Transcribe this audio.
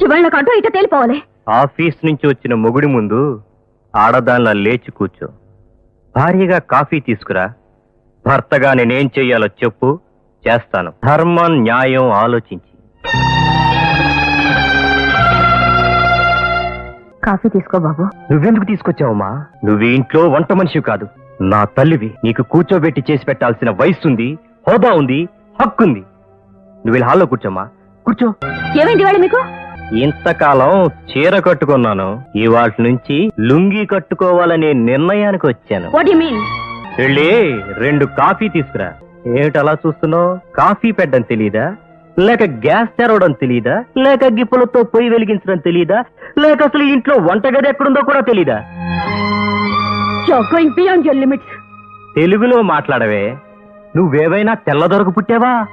ఇవాళ నాకు అటు ఇటు తేలిపోవాలి. ఆఫీస్ నుంచి వచ్చిన మొగుడి ముందు ఆడదానిలా లేచి కూర్చో. భారీగా కాఫీ తీసుకురా. భర్తగా నేనేం చెయ్యాలో చెప్పు చేస్తాను. ధర్మం న్యాయం ఆలోచించి. కాఫీ తీసుకో బాబు. నువ్వెందుకు తీసుకొచ్చావమ్మా? నువ్వు ఈ ఇంట్లో వంట మనిషి కాదు. నా తల్లివి నీకు కూర్చోబెట్టి చేసి పెట్టాల్సిన వయసు ఉంది హోదా ఉంది హక్కుంది. నువ్వు వెళ్ళి హాల్లో కూర్చోమ్మా. కూర్చో. ఏమైంది ఇవాళ మీకు? ఇంతకాలం చీర కట్టుకున్నాను. ఇవాటి నుంచి లుంగీ కట్టుకోవాలనే నిర్ణయానికి వచ్చాను. వెళ్ళి రెండు కాఫీ తీసుకురా. ఏమిటి అలా చూస్తున్నావు? కాఫీ పెట్టడం తెలీదా? లేక గ్యాస్ తెరవడం తెలీదా? లేక గిప్పులతో పొయ్యి వెలిగించడం తెలీదా? లేక అసలు ఇంట్లో వంటగది ఎక్కడుందో కూడా తెలీదా? తెలుగులో మాట్లాడవే. నువ్వేవైనా తెల్లదొరకు పుట్టావా?